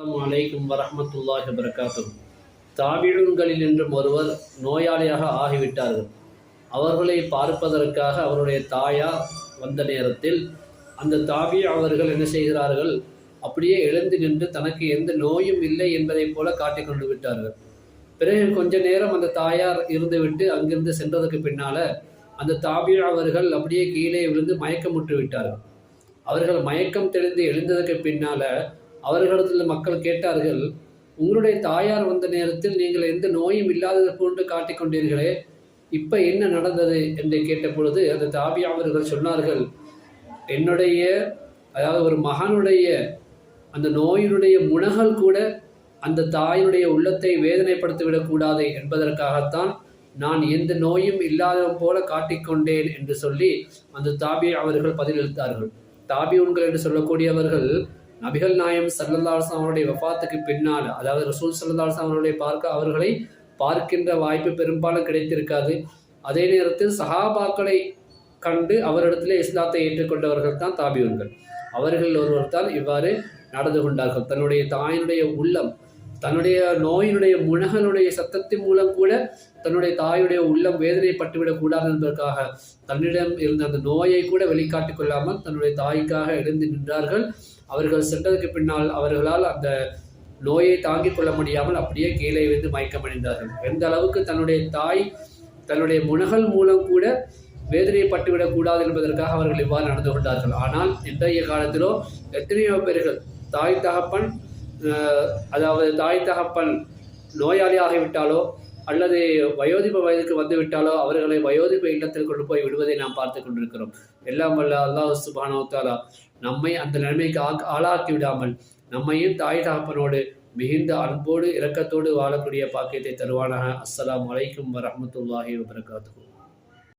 அஸ்ஸலாமு அலைக்கும் வரமத்துல்லாஹ் வபரகாத்துஹு. தாபிழூன்களில் என்றும் ஒருவர் நோயாளியாக ஆகிவிட்டார்கள். அவர்களை பார்ப்பதற்காக அவருடைய தாயார் வந்த நேரத்தில் அந்த தாவி அவர்கள் என்ன செய்கிறார்கள்? அப்படியே எழுந்து நின்று தனக்கு எந்த நோயும் இல்லை என்பதைப் போல காட்டிக் கொண்டு விட்டார்கள். பிறகு கொஞ்ச நேரம் அந்த தாயார் இருந்துவிட்டு அங்கிருந்து சென்றதற்கு பின்னால அந்த தாபி அவர்கள் அப்படியே கீழே விழுந்து மயக்கமுற்று விட்டார்கள். அவர்கள் மயக்கம் தெளிந்து எழுந்ததற்கு பின்னால அவர்களிடத்தில் மக்கள் கேட்டார்கள் உங்களுடைய தாயார் வந்த நேரத்தில் நீங்கள் எந்த நோயும் இல்லாதது போன்று காட்டிக்கொண்டீர்களே இப்போ என்ன நடந்தது? என்று கேட்ட பொழுது அந்த தாபி அவர்கள் சொன்னார்கள் என்னுடைய அதாவது ஒரு மகனுடைய அந்த நோயினுடைய முனகல் கூட அந்த தாயினுடைய உள்ளத்தை வேதனைப்படுத்திவிடக்கூடாது என்பதற்காகத்தான் நான் எந்த நோயும் இல்லாதவன் போல காட்டிக்கொண்டேன் என்று சொல்லி அந்த தாபி அவர்கள் பதிலளித்தார்கள். தாபியூன்கள் என்று சொல்லக்கூடியவர்கள் நபிகள் நாயம் சல்லல்லாஸ் அவருடைய வஃபாத்துக்கு பின்னால் அதாவது ரசூல் சல்லல்லாஸ் அவர்களை பார்க்க அவர்களை பார்க்கின்ற வாய்ப்பு பெரும்பாலும் கிடைத்திருக்காது. அதே நேரத்தில் சஹாபாக்களை கண்டு அவரிடத்திலே இஸ்லாத்தை ஏற்றுக்கொண்டவர்கள் தான் தாபியூன்கள். அவர்கள் ஒருவர் தான் இவ்வாறு நடந்து கொண்டார்கள். தன்னுடைய தாயினுடைய உள்ளம் தன்னுடைய நோயினுடைய முனகனுடைய சத்தத்தின் மூலம் கூட தன்னுடைய தாயுடைய உள்ளம் வேதனைப்பட்டுவிடக் கூடாது என்பதற்காக தன்னிடம் இருந்த அந்த நோயை கூட வெளிக்காட்டிக் கொள்ளாமல் தன்னுடைய தாய்க்காக எழுந்து நின்றார்கள். அவர்கள் சென்றதுக்கு பின்னால் அவர்களால் அந்த நோயை தாங்கிக் கொள்ள முடியாமல் அப்படியே கீழே வந்து மயக்கமடைந்தார்கள். எந்த அளவுக்கு தன்னுடைய தாய் தன்னுடைய முனகல் மூலம் கூட வேதனைப்பட்டுவிடக்கூடாது என்பதற்காக அவர்கள் இவ்வாறு நடந்து கொண்டார்கள். ஆனால் இன்றைய காலத்திலோ எத்தனையோ பேர்கள் தாய் தகப்பன் அதாவது தாய் தகப்பன் நோயாளி ஆகிவிட்டாலோ அல்லது வயோதிப வயதுக்கு வந்துவிட்டாலோ அவர்களை வயோதிப இல்லத்தில் கொண்டு போய் விடுவதை நாம் பார்த்து கொண்டிருக்கிறோம். எல்லாம் வல்ல அல்லாஹ் சுபானோ தாலா நம்மை அந்த நிலைமைக்கு ஆக் ஆளாக்கி விடாமல் நம்மையும் தாய் தகப்பனோடு மிகுந்த அன்போடு இரக்கத்தோடு வாழக்கூடிய பாக்கியத்தை தருவானாக. அஸ்லாம் அலைக்கும் வரமத்துல்லாஹி வபரகாத்துஹு.